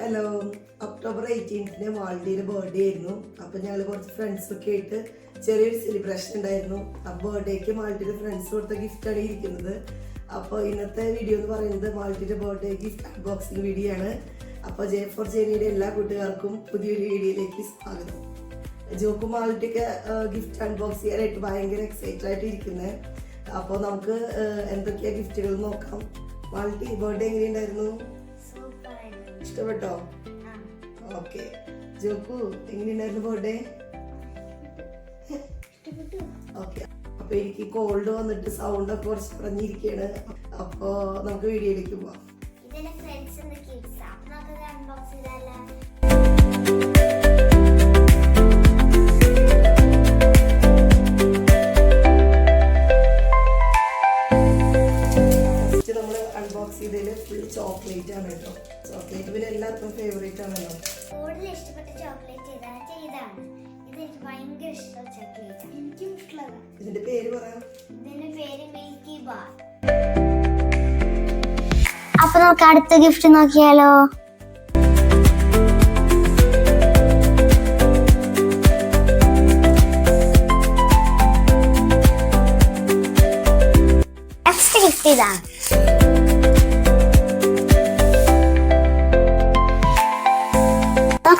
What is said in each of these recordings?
Hello October എയ്റ്റീൻത്തിന് വാൾഡിയുടെ birthday ആയിരുന്നു. അപ്പോൾ ഞങ്ങൾ കുറച്ച് ഫ്രണ്ട്സൊക്കെ ആയിട്ട് ചെറിയൊരു സെലിബ്രേഷൻ ഉണ്ടായിരുന്നു. ആ ബർത്ത്ഡേക്ക് മാൾട്ടിയുടെ ഫ്രണ്ട്സ് കൊടുത്ത ഗിഫ്റ്റാണ് ഇരിക്കുന്നത്. അപ്പോൾ ഇന്നത്തെ വീഡിയോ എന്ന് പറയുന്നത് മാൾട്ടിയുടെ ബർത്ത്ഡേ ഗിഫ്റ്റ് അൺബോക്സിംഗ് വീഡിയോ ആണ്. അപ്പോൾ ജെ ഫോർ ജെനിയുടെ എല്ലാ കൂട്ടുകാർക്കും പുതിയൊരു വീഡിയോയിലേക്ക് സ്വാഗതം. ജോക്കു മാൾട്ടിക്ക് ഗിഫ്റ്റ് അൺബോക്സ് ചെയ്യാനായിട്ട് ഭയങ്കര എക്സൈറ്റഡ് ആയിട്ട് ഇരിക്കുന്നത് അപ്പോൾ നമുക്ക് എന്തൊക്കെയാണ് ഗിഫ്റ്റുകൾ നോക്കാം. മാൾട്ടി ബർത്ത്ഡേ എങ്ങനെയുണ്ടായിരുന്നു? ഇഷ്ടപ്പെട്ടോ? ഓക്കെ. ജോക്കു എങ്ങനെയുണ്ടായിരുന്നു ബർത്ത്ഡേ? ഓക്കെ. അപ്പൊ എനിക്ക് കോൾഡ് വന്നിട്ട് സൗണ്ട് ഒക്കെ കുറച്ച് പറഞ്ഞിരിക്കുകയാണ് അപ്പോ നമുക്ക് വീഡിയോയിലേക്ക് പോവാം. ചോക്ലേറ്റ് ആണ് കേട്ടോ. ചോക്ലേറ്റ് പിന്നെ എല്ലാവർക്കും ഫേവറേറ്റ് ആണല്ലോ. കൂടുതൽ ഇഷ്ടപ്പെട്ട ചോക്ലേറ്റ് ഇതാണ് ഇതാണ്. ഇത് എനിക്ക് ഭയങ്കര ഇഷ്ടമുള്ള ചോക്ലേറ്റ് എനിക്കും ഇഷ്ടമുള്ളത് ഇതിന്റെ പേര് പറയാം ഇതിന്റെ പേര് മിൽക്കി ബാർ അപ്പൊ നമുക്ക് അടുത്ത ഗിഫ്റ്റ് നോക്കിയാലോ? നെക്സ്റ്റ് ഗിഫ്റ്റ് ഇതാണ്.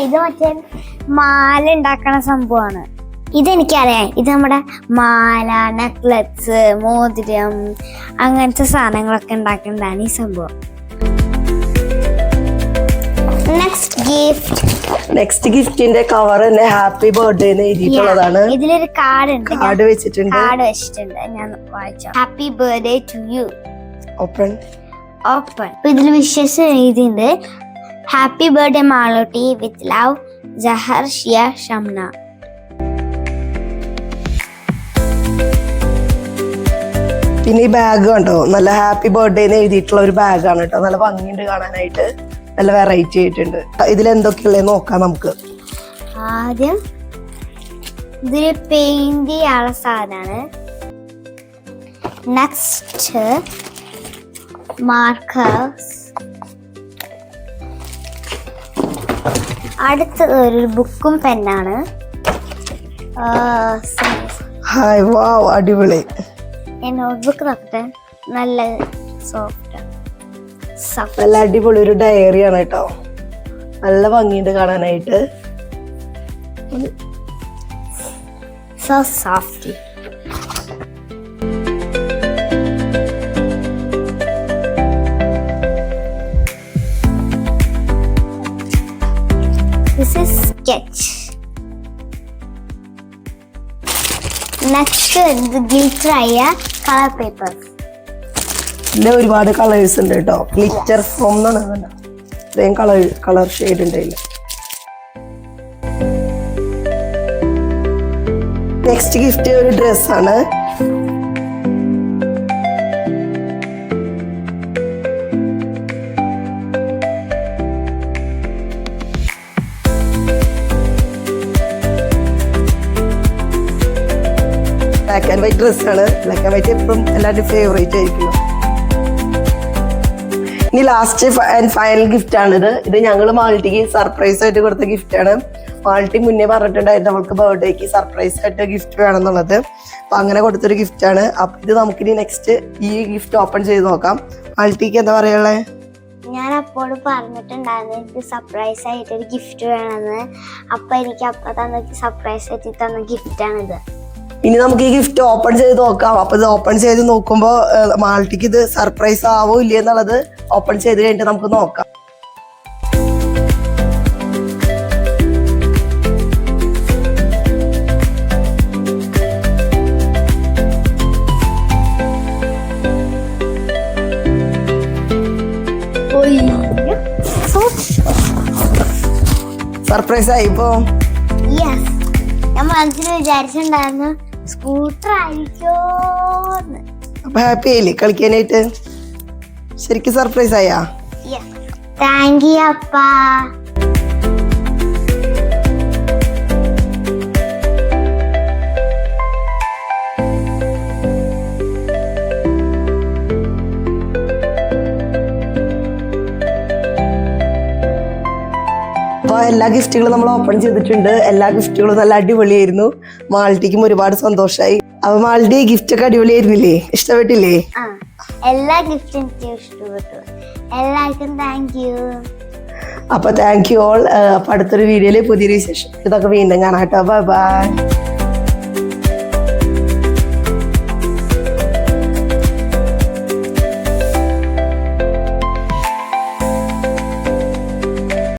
ഇത് മറ്റേ മാല ഉണ്ടാക്കണ സംഭവമാണ്. ഇതെനിക്കറിയാം. ഇത് നമ്മുടെ മാല നെക്ലസ് മോതിരം അങ്ങനത്തെ സാധനങ്ങളൊക്കെ ഉണ്ടാക്കുന്നതാണ് ഈ സംഭവം. നെക്സ്റ്റ് ഗിഫ്റ്റ് നെക്സ്റ്റ് ഗിഫ്റ്റിന്റെ കവർ തന്നെ ഹാപ്പി ബർത്ത്ഡേ എന്ന് എഴുതിയിട്ടുള്ളതാണ്. ഇതിലൊരു കാർഡ് ഉണ്ട്. കാർഡ് വെച്ചിട്ടുണ്ട്. കാർഡ് വെച്ചിട്ടുണ്ട്. ഞാൻ വായിച്ചു. Happy birthday to you open open ഇതിൽ വിശേഷം എഴുതിയിട്ടുണ്ട്. Happy birthday Malotti with love Jahar Shiya Shamna പിന്നെ ഈ ബാഗ് കണ്ടോ? നല്ല ഹാപ്പി ബർത്ത്ഡേ എന്ന് എഴുതിയിട്ടുള്ള ഒരു ബാഗാണ് കേട്ടോ. നല്ല ഭംഗിയുണ്ട് കാണാനായിട്ട്. നല്ല വെറൈറ്റി ആയിട്ടുണ്ട്. ഇതിൽ എന്തൊക്കെയുള്ളത് നോക്കാം നമുക്ക്. ആദ്യം ഇതൊരു പെയിന്റ് ചെയ്യാനുള്ള സാധനമാണ്. നെക്സ്റ്റ് മാർക്കേഴ്സ് അടുത്തത് ഒരു ബുക്കും പെന്നാണ്. ഹായ് വാവ് അടിപൊളി. നോട്ട്ബുക്ക് നോക്കട്ടെ. നല്ല സോഫ്റ്റ്. സോഫ്റ്റ്. നല്ല അടിപൊളി ഒരു ഡയറിയാണ് കേട്ടോ. നല്ല ഭംഗിയുണ്ട് കാണാനായിട്ട്. So softly. This is sketch. Next, the glitter ആയ കളർ പേപ്പേഴ്സ് ഇതിൽ ഒരുപാട് കളേഴ്സ് ഉണ്ട് കേട്ടോ. ഗ്ലിറ്റർ ഫോം എന്നാണ് കണ്ട ഇത്രയും കളർ കളർ ഷെയ്ഡ് ഉണ്ട് ഇതിൽ നെക്സ്റ്റ് ഗിഫ്റ്റ് ഒരു ഡ്രസ്സാണ് ബ്ലാക്ക് ആൻഡ് വൈറ്റ് ഡ്രസ്സാണ് ബ്ലാക്ക് ആൻഡ് വൈറ്റ് എപ്പോഴും എല്ലാവരുടെയും ഫേവറേറ്റ് ആയിരിക്കും. ഇനി ലാസ്റ്റ് ആൻഡ് ഫൈനൽ ഗിഫ്റ്റ് ആണിത്. ഇത് ഞങ്ങൾ മാൾട്ടിക്ക് സർപ്രൈസ് ആയിട്ട് കൊടുത്ത ഗിഫ്റ്റാണ് മാൾട്ടി മുന്നേ പറഞ്ഞിട്ടുണ്ടായിരുന്നു അവൾക്ക് ബർത്ത്ഡേക്ക് സർപ്രൈസ് ആയിട്ട് ഗിഫ്റ്റ് വേണമെന്നുള്ളത്. അപ്പൊ അങ്ങനെ കൊടുത്തൊരു ഗിഫ്റ്റ് ആണ്. അപ്പൊ ഇത് നമുക്കിനി നെക്സ്റ്റ് ഈ ഗിഫ്റ്റ് ഓപ്പൺ ചെയ്ത് നോക്കാം. മാൾട്ടിക്ക് എന്താ പറയുള്ളത് ഞാൻ അപ്പോൾ പറഞ്ഞിട്ടുണ്ടായിരുന്നു എനിക്ക് സർപ്രൈസ് ആയിട്ട് ഒരു ഗിഫ്റ്റ് വേണമെന്ന്. അപ്പൊ എനിക്ക് അപ്പൊ തന്ന സർപ്രൈസ് ആയിട്ട് തന്ന ഗിഫ്റ്റാണിത് ഇനി നമുക്ക് ഈ ഗിഫ്റ്റ് ഓപ്പൺ ചെയ്ത് നോക്കാം. അപ്പൊ ഇത് ഓപ്പൺ ചെയ്ത് നോക്കുമ്പോൾ മാൾട്ടിക്ക് ഇത് സർപ്രൈസ് ആവോ ഇല്ല എന്നുള്ളത് ഓപ്പൺ ചെയ്ത് കഴിഞ്ഞിട്ട് നമുക്ക് നോക്കാം. സർപ്രൈസ് ആയി ഇപ്പോ? ഞാൻ മനസ്സിൽ വിചാരിച്ചിട്ടുണ്ടായിരുന്നു. സ്കൂട്ടർ ആയിരിക്കോന്ന് അപ്പൊ ഹാപ്പി ആയില്ലേ കളിക്കാനായിട്ട്? ശരിക്കും സർപ്രൈസ് ആയാ താങ്ക് യു അപ്പാ. എല്ലാ ഗിഫ്റ്റുകളും നമ്മൾ ഓപ്പൺ ചെയ്തിട്ടുണ്ട്. എല്ലാ ഗിഫ്റ്റുകളും നല്ല അടിപൊളിയായിരുന്നു. മാൾട്ടിക്കും ഒരുപാട് സന്തോഷമായി അപ്പൊ മാൾട്ടി ഗിഫ്റ്റ് ഒക്കെ അടിപൊളിയായിരുന്നില്ലേ? ഇഷ്ടപ്പെട്ടില്ലേ? എല്ലാ ഗിഫ്റ്റും ഇഷ്ടപ്പെട്ടു. എല്ലാവർക്കും താങ്ക് യു അപ്പൊ താങ്ക് യു ഓൾ അപ്പൊ അടുത്തൊരു വീഡിയോയിൽ പുതിയൊരു വിശേഷം. ഇതൊക്കെ വീണ്ടും കാണാം കേട്ടോ. Bye bye